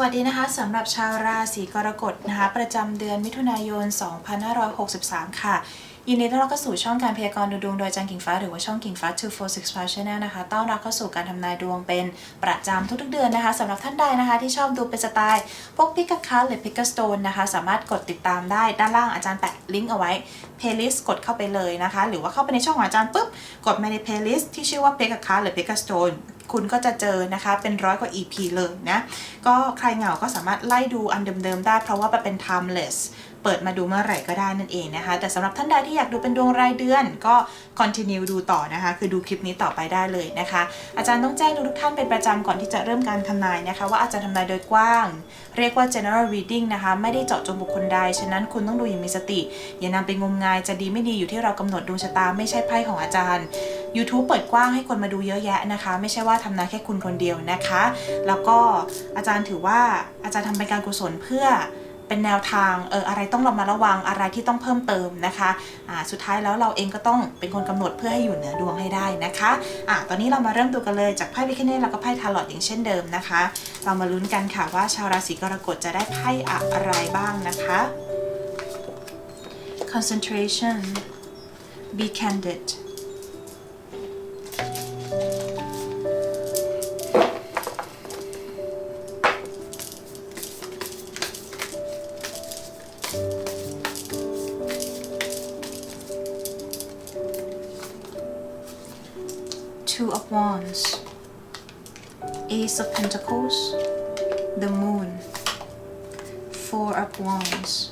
สวัสดีนะคะสำหรับชาวราศีกรกฎนะคะ ประจำเดือนมิถุนายน 2563 ค่ะ ยินดีต้อนรับเข้าสู่ช่องการพยากรณ์ดูดวงโดยอาจันกิ่งฟ้าหรือว่าช่องกิ่งฟ้า 246 Channel นะคะ ต้อนรับเข้าสู่การทำนายดวงเป็นประจำทุกๆเดือนนะคะสำหรับท่านใดนะคะ ที่ชอบดูเป็นสไตล์พวกพิกคัสหรือพิกสโตนนะคะ สามารถกดติดตามได้ด้านล่างอาจารย์แปะลิงก์เอาไว้ playlist กดเข้าไปเลยนะคะ หรือว่าเข้าไปในช่องของอาจารย์ปุ๊บกดมาใน playlist ที่ชื่อว่า p i c a หรือ p i c a Stone คุณก็จะเจอนะคะเป็นร้อยกว่า EP เลยนะ ก็ใครเหงาก็สามารถไล่ดูอันเดิมๆได้เพราะว่ามันเป็น timeless เปิดมาดูเมื่อไหร่ก็ได้นั่นเองนะคะ แต่สำหรับท่านใดที่อยากดูเป็นดวงรายเดือน ก็ continue ดูต่อนะคะ คือดูคลิปนี้ต่อไปได้เลยนะคะ อาจารย์ต้องแจ้งทุกท่านเป็นประจำก่อนที่จะเริ่มการทำนายนะคะ ว่าอาจารย์ทำนายโดยกว้าง เรียกว่า general reading นะคะ ไม่ได้เจาะจงบุคคลใด ฉะนั้นคุณต้องดูอย่างมีสติ อย่านำไปงมงายจะดีไม่ดีอยู่ที่เรากำหนดดวงชะตาไม่ใช่ไพ่ของอาจารย์ YouTube เปิดกว้างให้คนมาดูเยอะแยะนะคะ ไม่ใช่ว่าทำนายแค่คุณคนเดียวนะคะ แล้วก็อาจารย์ถือว่าอาจารย์ทำเป็นการกุศลเพื่อ เป็นแนวทางเอออะไรต้องเรามาระวังอะไรที่ต้องเพิ่มเติมนะคะอ่าสุดท้ายแล้วเราเองก็ต้องเป็นคนกำหนดเพื่อให้อยู่เหนือดวงให้ได้นะคะอ่าตอนนี้เรามาเริ่มดูกันเลยจากไพ่วิคเนตแล้วก็ไพ่ทาร์ลอตอย่างเช่นเดิมนะคะ เรามาลุ้นกันค่ะว่าชาวราศีกรกฎจะได้ไพ่อะไรบ้างนะคะ concentration be candid Two of Wands, Ace of Pentacles, the Moon, Four of Wands,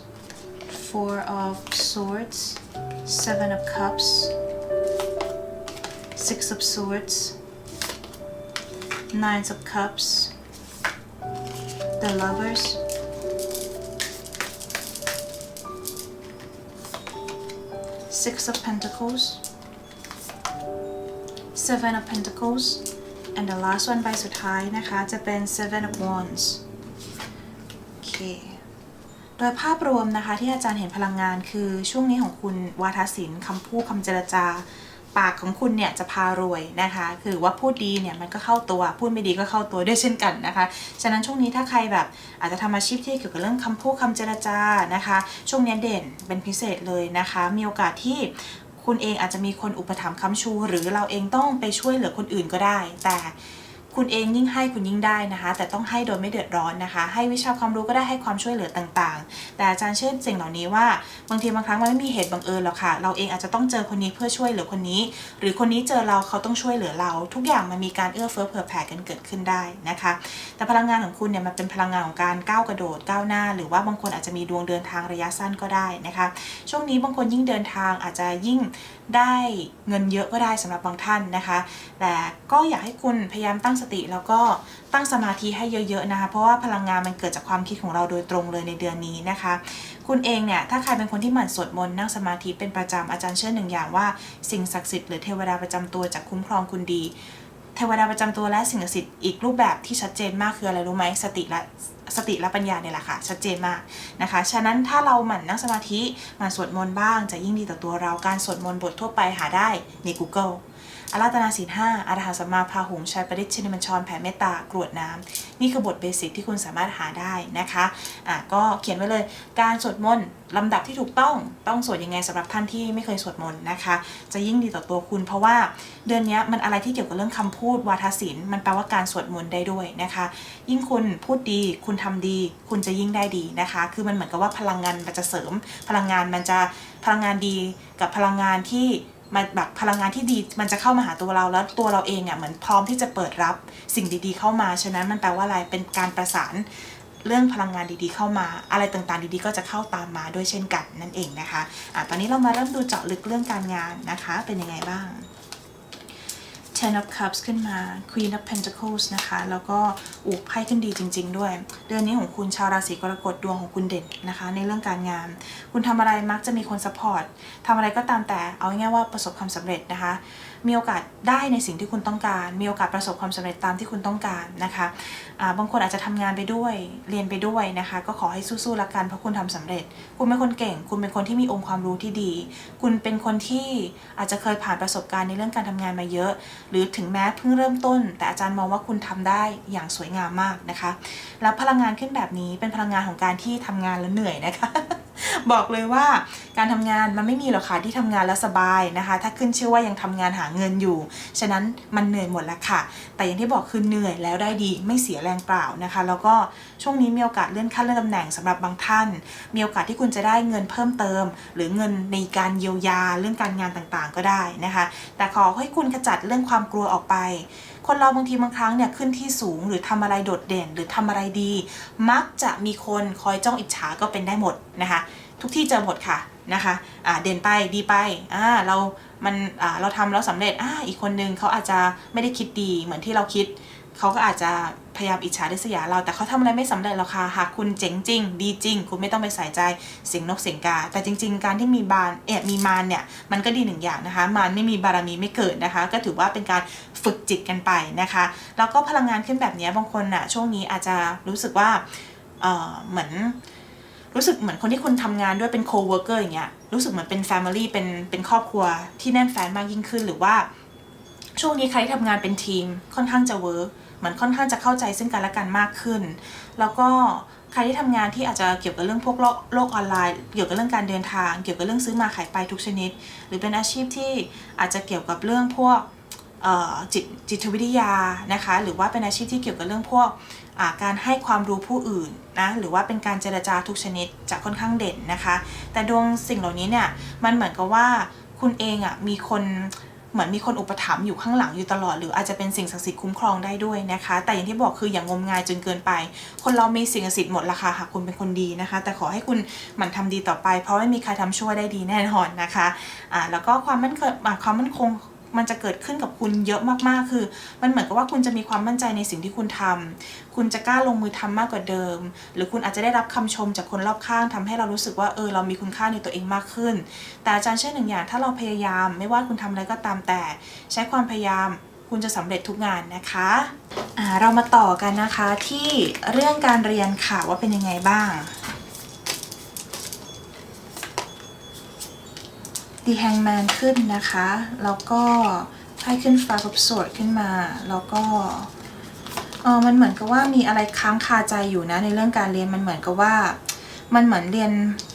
Four of Swords, Seven of Cups, Six of Swords, Nines of Cups, the Lovers, Six of Pentacles, Seven of Pentacles and the last one ใบสุดท้ายนะคะ จะเป็น Seven of Wands โอเค โดยภาพรวมนะคะที่อาจารย์เห็นพลังงานคือช่วงนี้ของคุณวาทศิลป์คำพูดคำเจรจา ปากของคุณเนี่ยจะพารวยนะคะ คือว่าพูดดีเนี่ยมันก็เข้าตัว พูดไม่ดีก็เข้าตัวด้วยเช่นกันนะคะ ฉะนั้นช่วงนี้ถ้าใครแบบอาจจะทำอาชีพที่เกี่ยวกับเรื่องคำพูดคำเจรจานะคะ ช่วงนี้เด่นเป็นพิเศษเลยนะคะ มีโอกาสที่ คุณเองอาจจะมีคนอุปถัมภ์ค้ำชู หรือเราเองต้องไปช่วยเหลือคนอื่นก็ได้ แต่ คุณเองยิ่งให้คุณยิ่งได้นะคะ แต่ต้องให้โดยไม่เดือดร้อนนะคะ ให้วิชาความรู้ก็ได้ให้ความช่วยเหลือต่างๆ แต่อาจารย์เชื่อสิ่งเหล่านี้ว่าบางทีบางครั้งมันไม่มีเหตุบังเอิญหรอกค่ะ เราเองอาจจะต้องเจอคนนี้เพื่อช่วยเหลือคนนี้ หรือคนนี้เจอเราเขาต้องช่วยเหลือเรา ทุกอย่างมันมีการเอื้อเฟื้อเผื่อแผ่กันเกิดขึ้นได้นะคะ แต่พลังงานของคุณเนี่ยมันเป็นพลังงานของการก้าวกระโดดก้าวหน้า หรือว่าบางคนอาจจะมีดวงเดินทางระยะสั้นก็ได้นะคะ ช่วงนี้บางคนยิ่งเดินทางอาจจะยิ่งได้เงินเยอะก็ได้สำหรับบางท่านนะคะ แต่ก็อยากให้คุณพยายามตั้งสติแล้วก็ตั้งสมาธิให้เยอะๆนะคะ เพราะว่าพลังงานมันเกิดจากความคิดของเราโดยตรงเลยในเดือนนี้นะคะ คุณเองเนี่ยถ้าใครเป็นคนที่หมั่นสวดมนต์นั่งสมาธิเป็นประจำอาจารย์เชื่อหนึ่งอย่างว่าสิ่งศักดิ์สิทธิ์หรือเทวดาประจำตัวจะคุ้มครองคุณดีเทวดาประจำตัวและสิ่งศักดิ์สิทธิ์อีกรูปแบบที่ชัดเจนมากคืออะไรรู้ไหมสติและสติและปัญญาเนี่ยแหละค่ะ ชัดเจนมากนะคะ ฉะนั้นถ้าเราหมั่นนั่งสมาธิหมั่นสวดมนต์บ้างจะยิ่งดีต่อตัวเราการสวดมนต์บททั่วไปหาได้ใน Google อาราธนาศีลห้าอารหัสัมมาพาหุงชัยปริชินิมัญชรแผ่เมตตากรวดน้ำนี่คือบทเบสิกที่คุณสามารถหาได้นะคะอะก็เขียนไว้เลยการสวดมนต์ลำดับที่ถูกต้องต้องสวดยังไงสำหรับท่านที่ไม่เคยสวดมนต์นะคะ จะยิ่งดีต่อตัวคุณ เพราะว่าเดือนนี้มันอะไรที่เกี่ยวกับเรื่องคำพูดวาทศิลป์มันแปลว่าการสวดมนต์ได้ด้วยนะคะ ยิ่งคุณพูดดีคุณทำดี คุณจะยิ่งได้ดีนะคะ คือมันเหมือนกับว่าพลังงานมันจะเสริมพลังงานมันจะพลังงานดีกับพลังงานที่ มันแบบพลังงานที่ดีมันจะเข้ามาหาตัวเราแล้วตัวเราเองอะเหมือนพร้อมที่จะเปิดรับสิ่งดีๆ เข้ามาฉะนั้นมันแปลว่าอะไรเป็นการประสานเรื่องพลังงานดีๆเข้ามา อะไรต่างๆดีๆ ก็จะเข้าตามมาด้วยเช่นกันนั่นเองนะคะอะตอนนี้เรามาเริ่มดูเจาะลึกเรื่องการงานนะคะ เป็นยังไงบ้าง Ten of Cups ขึ้นมา Queen of Pentacles นะคะ แล้วก็อุกไพ่ขึ้นดีจริง ๆ ด้วย เดือนนี้ของคุณชาวราศีกรกฎดวงของคุณเด่นนะคะ ในเรื่องการงาน คุณทำอะไรมักจะมีคนสปอร์ตทำอะไรก็ตามแต่เอาง่ายๆว่าประสบความสำเร็จนะคะ มีโอกาสได้ในสิ่งที่คุณต้องการ มีโอกาสประสบความสำเร็จตามที่คุณต้องการนะคะอ่าบางคนอาจจะทำงานไปด้วย เรียนไปด้วยนะคะ ก็ขอให้สู้ๆละกันเพราะคุณทำสำเร็จ คุณเป็นคนเก่ง คุณเป็นคนที่มีองค์ความรู้ที่ดี คุณเป็นคนที่อาจจะเคยผ่านประสบการณ์ในเรื่องการทำงานมาเยอะ หรือถึงแม้เพิ่งเริ่มต้น แต่อาจารย์มองว่าคุณทำได้อย่างสวยงามมากนะคะ แล้วพลังงานขึ้นแบบนี้เป็นพลังงานของการที่ทำงานแล้วเหนื่อยนะคะ บอกเลยว่าการทำงานมันไม่มีหรอกค่ะที่ทำงานแล้วสบายนะคะ ถ้าขึ้นชื่อว่ายังทำงานหาเงินอยู่ ฉะนั้นมันเหนื่อยหมดแล้วค่ะ แต่อย่างที่บอกคือเหนื่อยแล้วได้ดีไม่เสียแรงเปล่านะคะ แล้วก็ช่วงนี้มีโอกาสเลื่อนขั้นเลื่อนตำแหน่งสำหรับบางท่าน มีโอกาสที่คุณจะได้เงินเพิ่มเติม หรือเงินในการเยียวยาเรื่องการงานต่างๆ ก็ได้นะคะ แต่ขอให้คุณขจัดเรื่องความกลัวออกไป คนเราบางทีบางครั้งเนี่ยขึ้นที่สูงหรือทำอะไรโดดเด่น หรือทำอะไรดี มักจะมีคนคอยจ้องอิจฉาก็เป็นได้หมดนะคะ ทุกที่เจอหมดค่ะนะคะะเด่นไปดีไปอ่าเรามันเราทำแล้วสำเร็จอ่าอีกคนนึงเขาอาจจะไม่ได้คิดดีเหมือนที่เราคิด เขาก็อาจจะพยายามอิจฉาริษยาเรา แต่เขาทำอะไรไม่สำเร็จหรอกค่ะหากคุณเจ๋งจริง ดีจริง คุณไม่ต้องไปใส่ใจเสียงนกเสียงกา แต่จริง ๆ การที่มีบานเอะมีมารเนี่ย มันก็ดีหนึ่งอย่างนะคะ มารไม่มีบารมีไม่เกิดนะคะ ก็ถือว่าเป็นการฝึกจิตกันไปนะคะ แล้วก็พลังงานขึ้นแบบนี้บางคนอะช่วงนี้อาจจะรู้สึกว่าเออเหมือนรู้สึกเหมือนคนที่คุณทำงานด้วยเป็น co-worker อร์อย่างเงี้ยรู้สึกเหมือนเป็น family เป็นเป็นครอบครัวที่แน่นแฟนมากยิ่งขึ้นหรือว่าช่วงนี้ใครที่ทำงานเป็นทีมค่อนข้างจะเวิร์ก มือนค่อนข้างจะเข้าใจซึ่งกันและกันมากขึ้น แล้วก็ใครที่ทำงานที่อาจจะเกี่ยวกับเรื่องพวกโลกโลกออนไลน์ เกี่ยวกับเรื่องการเดินทาง เกี่ยวกับเรื่องซื้อมาขายไปทุกชนิด หรือเป็นอาชีพที่อาจจะเกี่ยวกับเรื่องพวกจิตจิตวิทยานะคะ หรือว่าเป็นอาชีพที่เกี่ยวกับเรื่องพวกาการให้ความรู้ผู้อื่นนะหรือว่าเป็นการเจรจาทุกชนิดจะค่อนข้างเด่นนะคะ แต่ดวงสิ่งเหล่านี้เนี่ยมันเหมือนกับว่าคุณเองอะ่ะมีคน เหมือนมีคนอุปถัมภ์อยู่ข้างหลังอยู่ตลอด หรืออาจจะเป็นสิ่งศักดิ์สิทธิ์คุ้มครองได้ด้วยนะคะ แต่อย่างที่บอกคืออย่างงมงายจนเกินไป คนเรามีสิ่งศักดิ์สิทธิ์หมดราคาหากคุณเป็นคนดีนะคะ แต่ขอให้คุณหมั่นทำดีต่อไป เพราะไม่มีใครทำชั่วได้ดีแน่นอนนะคะอ่าแล้วก็ความมั่นคงอ่าความมั่นคง มันจะเกิดขึ้นกับคุณเยอะมากๆ คือ มันเหมือนกับว่าคุณจะมีความมั่นใจในสิ่งที่คุณทำคุณจะกล้าลงมือทำมากกว่าเดิม หรือคุณอาจจะได้รับคำชมจากคนรอบข้างทำให้เรารู้สึกว่าเออเรามีคุณค่าในตัวเองมากขึ้น แต่อาจารย์เชื่อหนึ่งอย่างถ้าเราพยายาม ไม่ว่าคุณทำอะไรก็ตามแต่ ใช้ความพยายามคุณจะสำเร็จทุกงานนะคะอ่าเรามาต่อกันนะคะที่เรื่องการเรียนค่ะว่าเป็นยังไงบ้าง The Hangman ขึ้นนะคะ แล้วก็ไพ่ขึ้น Five of Swords ขึ้นมา แล้วก็เออมันเหมือนกับว่ามีอะไรค้างคาใจอยู่นะในเรื่องการเรียนมันเหมือนกับว่า มันเหมือนเรียน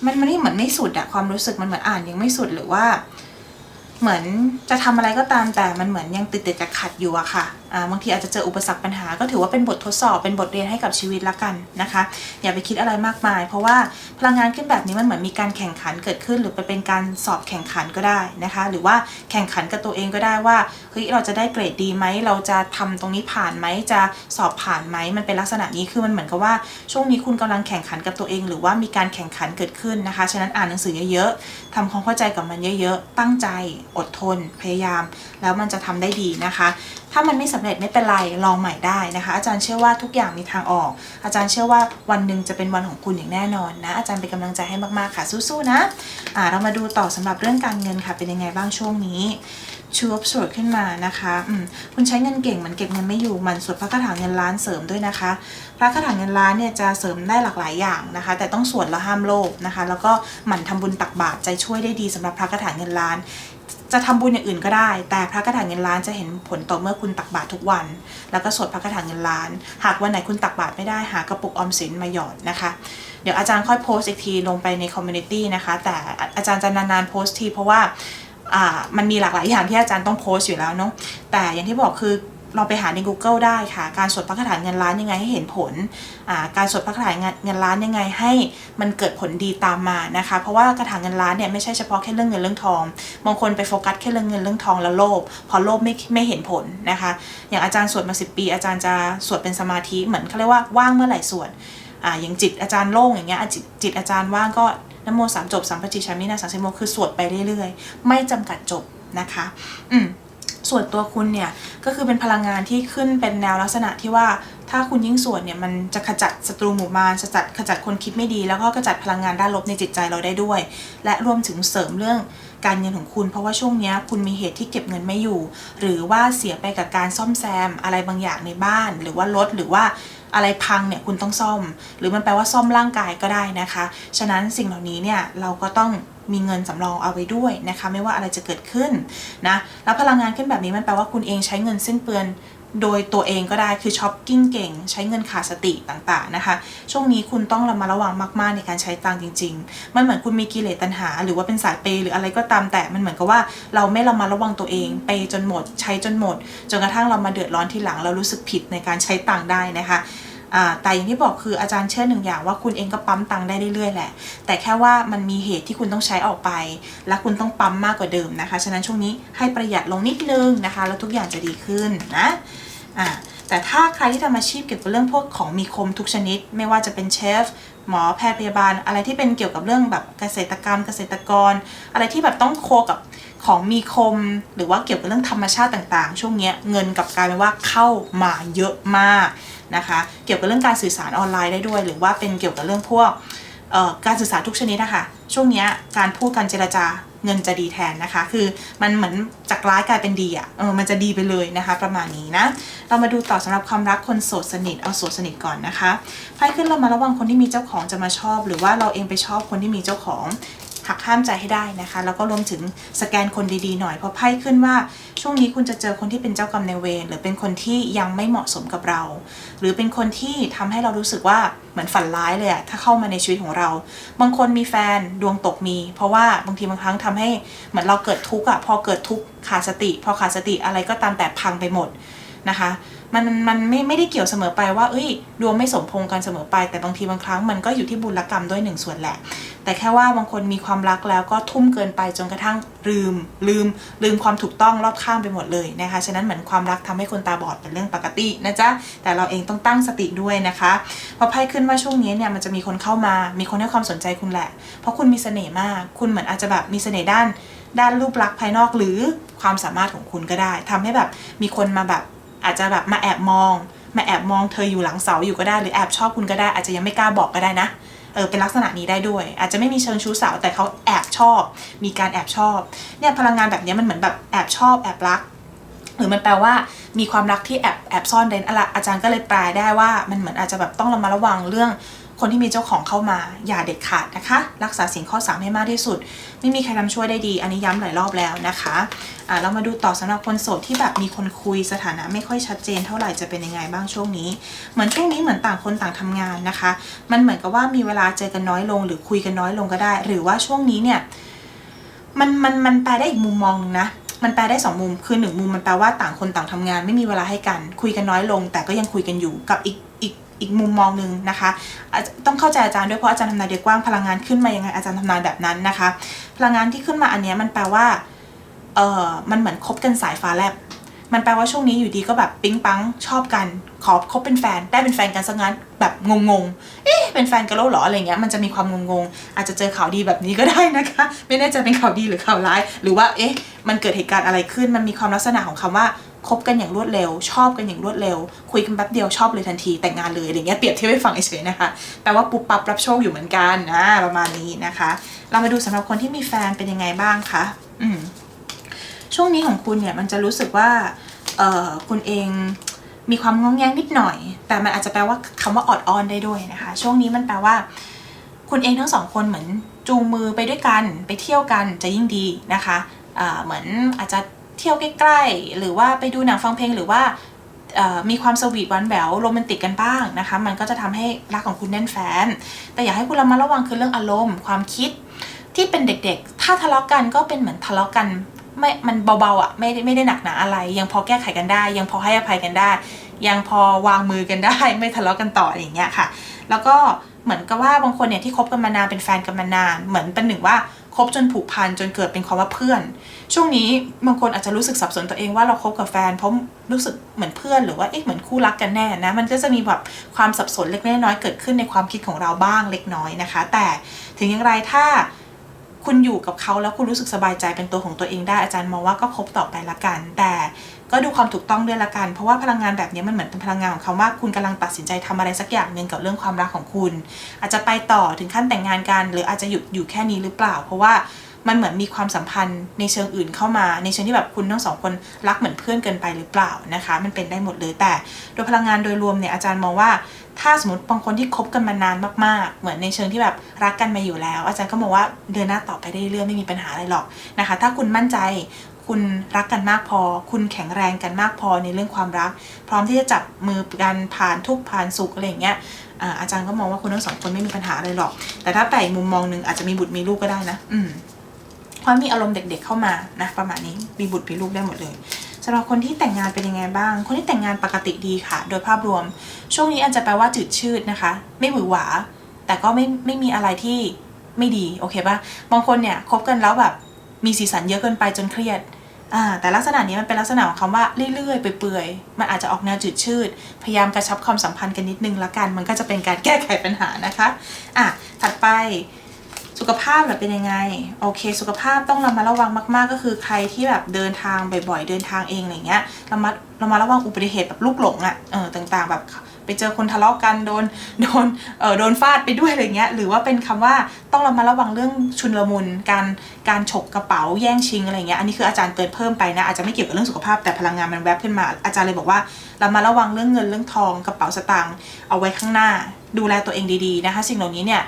มันมันไม่เหมือนไม่สุดอะความรู้สึกมันเหมือนอ่านยังไม่สุดหรือว่า เหมือนจะทำอะไรก็ตามแต่มันเหมือนยังติดติดๆขัดอยู่อะค่ะ บางทีอาจจะเจออุปสรรคปัญหา ก็ถือว่าเป็นบททดสอบเป็นบทเรียนให้กับชีวิตละกันนะคะ อย่าไปคิดอะไรมากมาย เพราะว่าพลังงานขึ้นแบบนี้มันเหมือนมีการแข่งขันเกิดขึ้น หรือไปเป็นการสอบแข่งขันก็ได้นะคะ หรือว่าแข่งขันกับตัวเองก็ได้ว่าเฮ้ยเราจะได้เกรดดีไหมเราจะทำตรงนี้ผ่านไหมจะสอบผ่านไหมมันเป็นลักษณะนี้คือมันเหมือนกับว่าช่วงนี้คุณกำลังแข่งขันกับตัวเอง หรือว่ามีการแข่งขันเกิดขึ้นนะคะฉะนั้นอ่านหนังสือเยอะๆทำความเข้าใจกับมันเยอะๆตั้งใจอดทนพยายาม แล้วมันจะทำได้ดีนะคะ ถ้ามันไม่สำเร็จไม่เป็นไรลองใหม่ได้นะคะ อาจารย์เชื่อว่าทุกอย่างมีทางออก อาจารย์เชื่อว่าวันหนึ่งจะเป็นวันของคุณอย่างแน่นอนนะ อาจารย์เป็นกำลังใจให้มากๆค่ะสู้ๆนะอ่าเรามาดูต่อสำหรับเรื่องการเงินค่ะ เป็นยังไงบ้างช่วงนี้ชูอัพสวดขึ้นมานะคะอืมคุณใช้เงินเก่งมือนเก็บเงินไม่อยู่มันสวดพระคาถาเงินล้านเสริมด้วยนะคะ พระคาถาเงินล้านเนี่ยจะเสริมได้หลากหลายอย่างนะคะ แต่ต้องสวดแล้วห้ามโลภนะคะ แล้วก็หมั่นทำบุญตักบาตรใจช่วยได้ดีสำหรับพระคาถาเงินล้าน จะทำบุญอย่างอื่นก็ได้ แต่พระคาถาเงินล้านจะเห็นผลต่อเมื่อคุณตักบาตรทุกวัน แล้วก็สวดพระคาถาเงินล้าน หากวันไหนคุณตักบาตรไม่ได้หากระปุกออมสินมาหยอดนะคะ เดี๋ยวอาจารย์ค่อยโพสต์อีกทีลงไปในคอมมูนิตี้นะคะ แต่อาจารย์จะนานๆโพสต์ทีเพราะว่าอ่ามันมีหลากหลายอย่างที่อาจารย์ต้องโพสต์อยู่แล้วเนาะแต่อย่างที่บอกคือ เราไปหาใน Google ได้ค่ะ การสวดพระคาถาเงินล้านยังไงให้เห็นผล การสวดพระคาถาเงินล้านยังไงให้มันเกิดผลดีตามมานะคะ เพราะว่าคาถาเงินล้านเนี่ยไม่ใช่เฉพาะแค่เรื่องเงินเรื่องทอง บางคนไปโฟกัสแค่เรื่องเงินเรื่องทองแล้วโลภ พอโลภไม่ไม่เห็นผลนะคะ อย่างอาจารย์สวดมา 10 ปี อาจารย์จะสวดเป็นสมาธิ เหมือนเขาเรียกว่าว่างเมื่อไหร่สวดออย่างจิตอาจารย์โล่งอย่างเงี้ยจิตจิตอาจารย์ว่างก็นโมสามจบสัมปจิชามินาสังสิโมคือสวดไปเรื่อยๆ ไม่จำกัดจบนะคะ อืม ส่วนตัวคุณเนี่ยก็คือเป็นพลังงานที่ขึ้นเป็นแนวลักษณะที่ว่าถ้าคุณยิ่งสวดเนี่ยมันจะขจัดศัตรูหมู่มารขจัดขจัดคนคิดไม่ดี แล้วก็ขจัดพลังงานด้านลบในจิตใจเราได้ด้วย และรวมถึงเสริมเรื่อง การเงินของคุณ เพราะว่าช่วงนี้คุณมีเหตุที่เก็บเงินไม่อยู่ หรือว่าเสียไปกับการซ่อมแซมอะไรบางอย่างในบ้าน หรือว่ารถหรือว่าอะไรพังเนี่ยคุณต้องซ่อม หรือมันแปลว่าซ่อมร่างกายก็ได้นะคะ ฉะนั้นสิ่งเหล่านี้เนี่ยเราก็ต้องมีเงินสำรองเอาไว้ด้วยนะคะ ไม่ว่าอะไรจะเกิดขึ้นนะแล้วพลังงานขึ้นแบบนี้มันแปลว่าคุณเองใช้เงินสิ้นเปลือง โดยตัวเองก็ได้คือช้อปกิ้งเก่ง ใช้เงินขาดสติต่างๆนะคะ ช่วงนี้คุณต้องระมัดระวังมากๆในการใช้ตังจริง ๆ มันเหมือนคุณมีกิเลสตัณหา หรือว่าเป็นสายเปย์หรืออะไรก็ตามแต่มันเหมือนกับว่าเราไม่ระมัดระวังตัวเองเปย์จนหมด ใช้จนหมดจนกระทั่งเรามาเดือดร้อนทีหลังเรารู้สึกผิดในการใช้ตังได้นะคะ แต่อย่างที่บอกคืออาจารย์เชื่อหนึ่งอย่างว่าคุณเองก็ปั๊มตังค์ได้เรื่อยๆแหละ แต่แค่ว่ามันมีเหตุที่คุณต้องใช้ออกไป และคุณต้องปั๊มมากกว่าเดิมนะคะ ฉะนั้นช่วงนี้ให้ประหยัดลงนิดนึงนะคะ แล้วทุกอย่างจะดีขึ้นนะอ่าแต่ถ้าใครที่ทำอาชีพเกี่ยวกับเรื่องพวกของมีคมทุกชนิด ไม่ว่าจะเป็นเชฟหมอแพทย์พยาบาล อะไรที่เป็นเกี่ยวกับเรื่องแบบเกษตรกรรม เกษตรกร อะไรที่แบบต้องโคกับของมีคม หรือว่าเกี่ยวกับเรื่องธรรมชาติต่างๆ ช่วงนี้เงินกับกลายเป็นว่าเข้ามาเยอะมาก นะคะ เกี่ยวกับเรื่องการสื่อสารออนไลน์ได้ด้วย หรือว่าเป็นเกี่ยวกับเรื่องพวกการสื่อสารทุกชนิดนะคะช่วงนี้การพูดการเจรจาเงินจะดีแทนนะคะ คือมันเหมือนจากร้ายกลายเป็นดีอะ่ะเออมันจะดีไปเลยนะคะ ประมาณนี้นะ เรามาดูต่อสำหรับความรักคนโสดสนิทเอาโสดสนิทก่อนนะคะไพ่ขึ้นเรามาระวังคนที่มีเจ้าของจะมาชอบ หรือว่าเราเองไปชอบคนที่มีเจ้าของ หักห้ามใจให้ได้นะคะ แล้วก็รวมถึงสแกนคนดีๆหน่อยเพราะไพ่ขึ้นว่า ช่วงนี้คุณจะเจอคนที่เป็นเจ้ากรรมในเวรหรือเป็นคนที่ยังไม่เหมาะสมกับเรา หรือเป็นคนที่ทำให้เรารู้สึกว่าเหมือนฝันร้ายเลยอะถ้าเข้ามาในชีวิตของเรา บางคนมีแฟนดวงตกมี เพราะว่าบางทีบางครั้งทำให้เหมือนเราเกิดทุกข์อะพอเกิดทุกข์ขาดสติ พอขาดสติอะไรก็ตามแต่พังไปหมดนะคะ มันมันไม่ไม่ได้เกี่ยวเสมอไปว่า เอ้ย ดวงไม่สมพงกันเสมอไป แต่บางทีบางครั้งมันก็อยู่ที่บุญกรรมด้วยหนึ่งส่วนแหละ แต่แค่ว่าบางคนมีความรักแล้วก็ทุ่มเกินไปจนกระทั่งลืม ลืม ลืมความถูกต้องรอบข้างไปหมดเลยนะคะ ฉะนั้นเหมือนความรักทำให้คนตาบอดเป็นเรื่องปกตินะจ๊ะ แต่เราเองต้องตั้งสติด้วยนะคะพราะไพ่ขึ้นว่าช่วงนี้เนี่ยมันจะมีคนเข้ามา มีคนให้ความสนใจคุณแหละ เพราะคุณมีเสน่ห์มาก คุณเหมือนอาจจะแบบมีเสน่ห์ด้าน ด้านรูปลักษณ์ภายนอกหรือความสามารถของคุณก็ได้ทำให้แบบมีคนมาแบบ อาจจะแบบมาแอบมอง มาแอบมองเธออยู่หลังเสาอยู่ก็ได้หรือแอบชอบคุณก็ได้ อาจจะยังไม่กล้าบอกก็ได้นะเออเป็นลักษณะนี้ได้ด้วย อาจจะไม่มีเชิงชู้สาวแต่เขาแอบชอบ มีการแอบชอบเนี่ยพลังงานแบบนี้มันเหมือนแบบแอบชอบแอบรัก รือมันแปลว่ามีความรักที่แอบแอบซ่อนเร้นอะไรอาจารย์ก็เลยแปลได้ว่ามันเหมือนอาจจะแบบต้องระมัดระวังเรื่องคนที่มีเจ้าของเข้ามาอย่าเด็ดขาดนะคะ รักษาสิ่งข้อสามให้มากที่สุด ไม่มีใครทำช่วยได้ดี อันนี้ย้ำหลายรอบแล้วนะคะอ่าเรามาดูต่อสำหรับคนโสดที่แบบมีคนคุยสถานะไม่ค่อยชัดเจนเท่าไหร่จะเป็นยังไงบ้างช่วงนี้ เหมือนช่วงนี้เหมือนต่างคนต่างทำงานนะคะ มันเหมือนกับว่ามีเวลาเจอกันน้อยลง หรือคุยกันน้อยลงก็ได้ หรือว่าช่วงนี้เนี่ยมันมันมันแปลได้อีกมุมมองหนึงนะ มันแปลได้สองมุมคือหนึ่งมุมมันแปลว่าต่างคนต่างทำงาน ไม่มีเวลาให้กัน คุยกันน้อยลง แต่ก็ยังคุยกันอยู่กับอีกอีกอีกมุมมองหนึ่งนะคะ ต้องเข้าใจอาจารย์ด้วยเพราะอาจารย์ทำนายเดียกว้างพลังงานขึ้นมายังไงอาจารย์ทำนายแบบนั้นนะคะ พลังงานที่ขึ้นมาอันเนี้ยมันแปลว่าเออมันเหมือนคบกันสายฟ้าแลบ มันแปลว่าช่วงนี้อยู่ดีก็แบบปิ๊งปังชอบกัน ขอคบเป็นแฟนได้เป็นแฟนกันซะงั้นแบบงงๆ เอ๊ะเป็นแฟนกันแล้วหรออะไรเงี้ยมันจะมีความงงๆ อาจจะเจอข่าวดีแบบนี้ก็ได้นะคะ ไม่แน่ใจเป็นข่าวดีหรือข่าวร้าย หรือว่าเอ๊ะมันเกิดเหตุการณ์อะไรขึ้นมันมีความลักษณะของคำว่าคบกันอย่างรวดเร็ว ชอบกันอย่างรวดเร็ว คุยกันแป๊บเดียวชอบเลยทันทีแต่งงานเลยอะไรเงี้ยเปรียบเทียบให้ฟังเฉยๆนะคะแปลว่าปุ๊บปั๊บรับโชคอยู่เหมือนกันนะประมาณนี้นะคะ เรามาดูสำหรับคนที่มีแฟนเป็นยังไงบ้างคะอืม ช่วงนี้ของคุณเนี่ยมันจะรู้สึกว่าเออคุณเองมีความงงแงงนิดหน่อย แต่มันอาจจะแปลว่าคำว่าออดอ้อนได้ด้วยนะคะ ช่วงนี้มันแปลว่า คุณเองทั้งสองคนเหมือนจูงมือไปด้วยกันไปเที่ยวกันจะยิ่งดีนะคะเหมือนอาจจะเที่ยวใกล้ๆ หรือว่าไปดูหนังฟังเพลงหรือว่ามีความสวีทหวานแหววโรแมนติกกันบ้างนะคะ มันก็จะทำให้รักของคุณแน่นแฟน แต่อยากให้คุณระมัดระวังคือเรื่องอารมณ์ ความคิดที่เป็นเด็กๆ ถ้าทะเลาะกันก็เป็นเหมือนทะเลาะกัน ไม่มันเบาๆอะไม่ได้ไม่ได้หนักหนาอะไร ยังพอแก้ไขกันได้ ยังพอให้อภัยกันได้ ยังพอวางมือกันได้ ไม่ทะเลาะกันต่ออย่างเงี้ยค่ะ แล้วก็เหมือนกับว่าบางคนเนี่ยที่คบกันมานานเป็นแฟนกันมานาน เหมือนเป็นหนึ่งว่าคบจนผูกพันจนเกิดเป็นคำว่าเพื่อน ช่วงนี้บางคนอาจจะรู้สึกสับสนตัวเองว่าเราคบกับแฟนเพราะรู้สึกเหมือนเพื่อนหรือว่าเอ๊ะเหมือนคู่รักกันแน่นะมันก็จะมีแบบความสับสนเล็กน้อยเกิดขึ้นในความคิดของเราบ้างเล็กน้อยนะคะ แต่ถึงอย่างไรถ้า คุณอยู่กับเขาแล้วคุณรู้สึกสบายใจเป็นตัวของตัวเองได้อาจารย์มองว่าก็คบต่อไปละกัน แต่ก็ดูความถูกต้องด้วยละกัน เพราะว่าพลังงานแบบนี้มันเหมือนเป็นพลังงานของคำว่าคุณกำลังตัดสินใจทำอะไรสักอย่างหนึ่งกับเรื่องความรักของคุณ อาจจะไปต่อถึงขั้นแต่งงานกัน หรืออาจจะหยุดอยู่แค่นี้หรือเปล่า เพราะว่ามันเหมือนมีความสัมพันธ์ในเชิงอื่นเข้ามา ในเชิงที่แบบคุณทั้งสองคนรักเหมือนเพื่อนเกินไปหรือเปล่านะคะ มันเป็นได้หมดเลยแต่ โดยพลังงานโดยรวมเนี่ยอาจารย์มองว่า ถ้าสมมติบางคนที่คบกันมานานมากๆ เหมือนในเชิงที่แบบรักกันมาอยู่แล้ว อาจารย์ก็มองว่าเดินหน้าต่อไปได้เรื่อยไม่มีปัญหาอะไรหรอกนะคะ ถ้าคุณมั่นใจคุณรักกันมากพอ คุณแข็งแรงกันมากพอในเรื่องความรัก พร้อมที่จะจับมือกันผ่านทุกผ่านสุขอะไรอย่างเงี้ยอาจารย์ก็มองว่าคุณทั้งสองคนไม่มีปัญหาอะไรหรอก แต่ถ้าแปลอีกมุมมองหนึ่งอาจจะมีบุตรมีลูกก็ได้นะ อืมเพราะมีอารมณ์เด็กๆเข้ามานะประมาณนี้มีบุตรมีลูกได้หมดเลย สำหรับคนที่แต่งงานเป็นยังไงบ้าง คนที่แต่งงานปกติดีค่ะ โดยภาพรวม ช่วงนี้อาจจะแปลว่าจืดชืดนะคะ ไม่หวือหวา แต่ก็ไม่ไม่มีอะไรที่ไม่ดีโอเคปะบางคนเนี่ยคบกันแล้วแบบมีสีสันเยอะเกินไปจนเครียดอ่าแต่ลักษณะนี้มันเป็นลักษณะของคำว่าเรื่อยๆเปื่อยๆมันอาจจะออกแนวจืดชืด พยายามกระชับความสัมพันธ์กันนิดนึงละกัน มันก็จะเป็นการแก้ไขปัญหานะคะอะถัดไป สุขภาพล่ะเป็นยังไง โอเค สุขภาพต้องระมัดระวังมาก ๆ ก็คือใครที่แบบเดินทางบ่อยๆ เดินทางเองอะไรเงี้ยระมัดระมัดระวังอุบัติเหตุแบบลูกหลงอะ่ะเออต่างๆ แบบไปเจอคนทะเลาะกันโดนโดนเออโดนฟาดไปด้วยอะไรเงี้ยหรือว่าเป็นคำว่าต้องระมัดระวังเรื่องชุนลมุนการการฉกกระเป๋าแย่งชิงอะไรเงี้ยอันนี้คืออาจารย์เตือนเพิ่มไปนะอาจจะไม่เกี่ยวกับเรื่องสุขภาพแต่พลังงานมันแวบขึ้นมาอาจารย์เลยบอกว่าระมัดระวังเรื่องเงินเรื่องทองกระเป๋าสตางค์เอาไว้ข้างหน้า ดูแลตัวเองดีๆนะคะ สิ่งเหล่านี้เนี่ย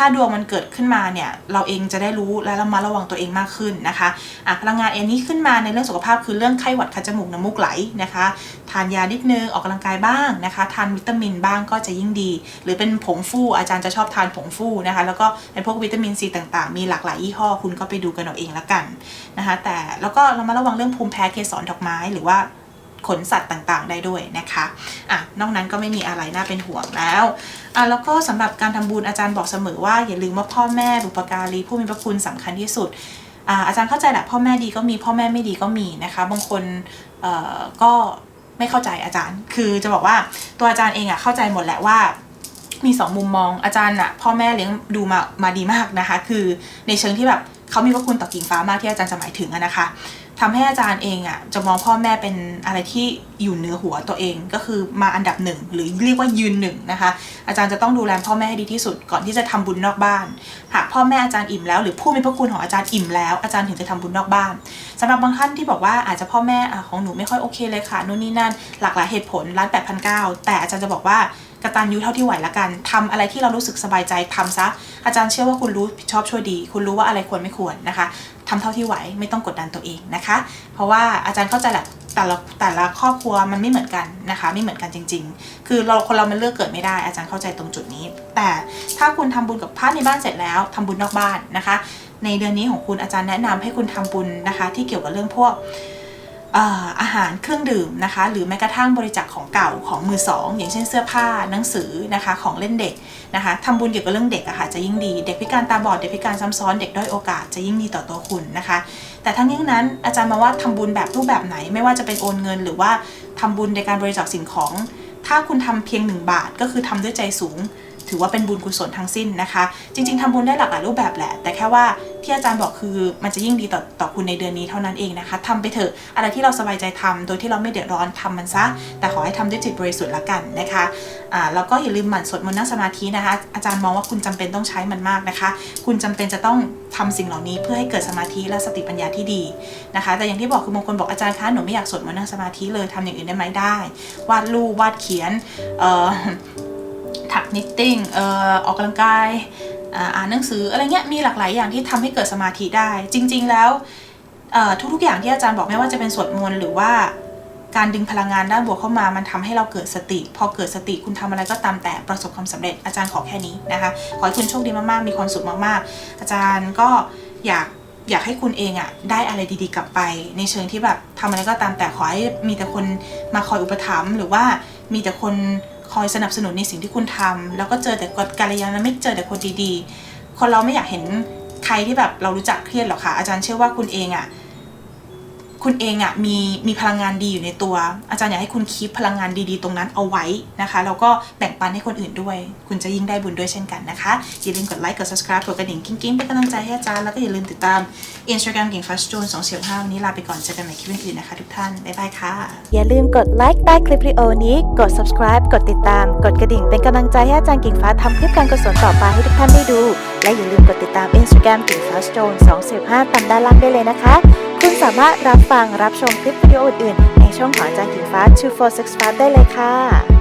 ถ้าดวงมันเกิดขึ้นมาเนี่ยเราเองจะได้รู้และระมัดระวังตัวเองมากขึ้นนะคะอะพลังงานเอ็นนี้ขึ้นมาในเรื่องสุขภาพคือเรื่องไข้หวัดคัดจมูกน้ำมูกไหลนะคะ ทานยานิดนึงออกกำลังกายบ้างนะคะ ทานวิตามินบ้างก็จะยิ่งดี หรือเป็นผงฟูอาจารย์จะชอบทานผงฟูนะคะ แล้วก็เป็นพวกวิตามินซีต่างๆ มีหลากหลายยี่ห้อคุณก็ไปดูกันเอาเองละกันนะคะ แต่แล้วก็เรามาระวังเรื่องภูมิแพ้เกสรดอกไม้หรือว่าขนสัตว์ต่างๆ ได้ด้วยนะคะ อะ นอกนั้นก็ไม่มีอะไรน่าเป็นห่วงแล้ว อะแล้วก็สำหรับการทำบุญอาจารย์บอกเสมอว่าอย่าลืมว่าพ่อแม่บุปการีผู้มีพระคุณสำคัญที่สุดอ่าอาจารย์เข้าใจแหละพ่อแม่ดีก็มีพ่อแม่ไม่ดีก็มีนะคะบางคนเอ่อก็ไม่เข้าใจอาจารย์ คือจะบอกว่าตัวอาจารย์เองอะเข้าใจหมดแหละว่ามีสองมุมมองอาจารย์อะพ่อแม่เลี้ยงดูมามาดีมากนะคะ คือในเชิงที่แบบเขามีพระคุณต่อกิ่งฟ้ามากที่อาจารย์จะหมายถึงอะนะคะ ทำให้อาจารย์เองอะจะมองพ่อแม่เป็นอะไรที่อยู่เหนือหัวตัวเอง ก็คือมาอันดับหนึ่งหรือเรียกว่ายืนหนึ่งนะคะ อาจารย์จะต้องดูแลพ่อแม่ให้ดีที่สุดก่อนที่จะทำบุญนอกบ้าน หากพ่อแม่อาจารย์อิ่มแล้วหรือผู้มีพระคุณของอาจารย์อิ่มแล้วอาจารย์ถึงจะทำบุญนอกบ้านสำหรับบางท่านที่บอกว่าอาจจะพ่อแม่อของหนูไม่ค่อยโอเคเลยค่ะนู่นนี่นั่นหลากหลายเหตุผลร้านแปดพันเก้าแต่อาจารย์จะบอกว่า กตัญญูเท่าที่ไหวละกันทำอะไรที่เรารู้สึกสบายใจทำซะ อาจารย์เชื่อว่าคุณรู้ชอบช่วยดี คุณรู้ว่าอะไรควรไม่ควรนะคะทำเท่าที่ไหวไม่ต้องกดดันตัวเองนะคะ เพราะว่าอาจารย์เข้าใจแหละแต่ละแต่ละครอบครัวมันไม่เหมือนกันนะคะ ไม่เหมือนกันจริง ๆ คือเราคนเรามันเลือกเกิดไม่ได้ อาจารย์เข้าใจตรงจุดนี้ แต่ถ้าคุณทำบุญกับพระในบ้านเสร็จแล้วทำบุญนอกบ้านนะคะ ในเดือนนี้ของคุณอาจารย์แนะนำให้คุณทำบุญนะคะ ที่เกี่ยวกับเรื่องพวก อาหารเครื่องดื่มนะคะ หรือแม้กระทั่งบริจาคของเก่าของมือสองอย่างเช่นเสื้อผ้าหนังสือนะคะของเล่นเด็กนะคะทำบุญเกี่ยวกับเรื่องเด็กอะค่ะจะยิ่งดี เด็กพิการตาบอดเด็กพิการซ้ำซ้อนเด็กด้อยโอกาสจะยิ่งดีต่อตัวคุณนะคะ แต่ทั้งนี้ทั้งนั้นอาจารย์มาว่าทำบุญแบบรูปแบบไหนไม่ว่าจะเป็นโอนเงิน หรือว่าทำบุญในการบริจาคสิ่งของ ถ้าคุณทำเพียงหนึ่งบาทก็คือทำด้วยใจสูง ถือว่าเป็นบุญกุศลทั้งสิ้นนะคะ จริง ๆทำบุญได้หลากหลายรูปแบบแหละ แต่แค่ว่าที่อาจารย์บอกคือมันจะยิ่งดีต่อต่อคุณในเดือนนี้เท่านั้นเองนะคะทำไปเถอะอะไรที่เราสบายใจทำโดยที่เราไม่เดือดร้อนทำมันซะ แต่ขอให้ทำด้วยจิตบริสุทธิ์ละกันนะคะอ่าแล้วก็อย่าลืมหมั่นสวดมนต์นั่งสมาธินะคะ อาจารย์มองว่าคุณจำเป็นต้องใช้มันมากนะคะ คุณจำเป็นจะต้องทำสิ่งเหล่านี้เพื่อให้เกิดสมาธิและสติปัญญาที่ดีนะคะ แต่อย่างที่บอกคือบางคนบอกอาจารย์คะหนูไม่อยากสวดมนต์นั่งสมาธิเลยทำอย่างอื่นได้ไหมได้ วาดรูปวาดเขียนเอ่อ ถักนิตติ้งเอ่อออกกำลังกายอ่านหนังสืออะไรเงี้ยมีหลากหลายอย่างที่ทำให้เกิดสมาธิได้ จริง ๆ แล้วทุกๆอย่างที่อาจารย์บอกไม่ว่าจะเป็นสวดมนต์หรือว่าการดึงพลังงานด้านบวกเข้ามา มันทำให้เราเกิดสติ พอเกิดสติคุณทำอะไรก็ตามแต่ประสบความสำเร็จอาจารย์ขอแค่นี้นะคะ ขอให้คุณโชคดีมากๆ มีความสุขมากๆ อาจารย์ก็อยากอยากให้คุณเองอะ่ะได้อะไรดีๆกลับไป ในเชิงที่แบบทำอะไรก็ตามแต่ขอให้มีแต่คนมาคอยอุปถัมภ์หรือว่ามีแต่คน คอยสนับสนุนในสิ่งที่คุณทำแล้วก็เจอแต่กัลยาณมิตรเจอแต่คนดีๆ คนเราไม่อยากเห็นใครที่แบบเรารู้จักเครียดหรอกค่ะอาจารย์เชื่อว่าคุณเองอะ่ะ คุณเองอะ่ะมีมีพลังงานดีอยู่ในตัว อาจารย์อยากให้คุณคีปพลังงานดีๆ ตรงนั้นเอาไว้นะคะแล้วก็แบ่งปันให้คนอื่นด้วย คุณจะยิ่งได้บุญด้วยเช่นกันนะคะอย่าลืมกดไลค์กด subscribe กดกระดิ่งกิ้งๆเป็นกำลังใจให้อาจารย์แล้วก็อย่าลืมติดตาม Instagram เก่งฟัสจูนสองเสียงห้าวันนี้ลาไปก่อนเจอกันใหม่คลิปอื่นๆนะคะทุกท่านบ๊ายบายค่ะอย่าลืมกดไลค์ใต้คลิปวิดีโอนี้กด subscribe กดติดตาม กดกระดิ่งเป็นกำลังใจให้อาจารย์กิ่งฟ้าทำคลิปการกุศลต่อไปให้ทุกท่านได้ดู และอย่าลืมกดติดตาม Instagram กิ่งฟ้าสโจน245ตามด้านล่างได้เลยนะคะ คุณสามารถรับฟังรับชมคลิปวิดีโออื่นๆในช่องของอาจารย์กิ่งฟ้า 2465ได้เลยค่ะ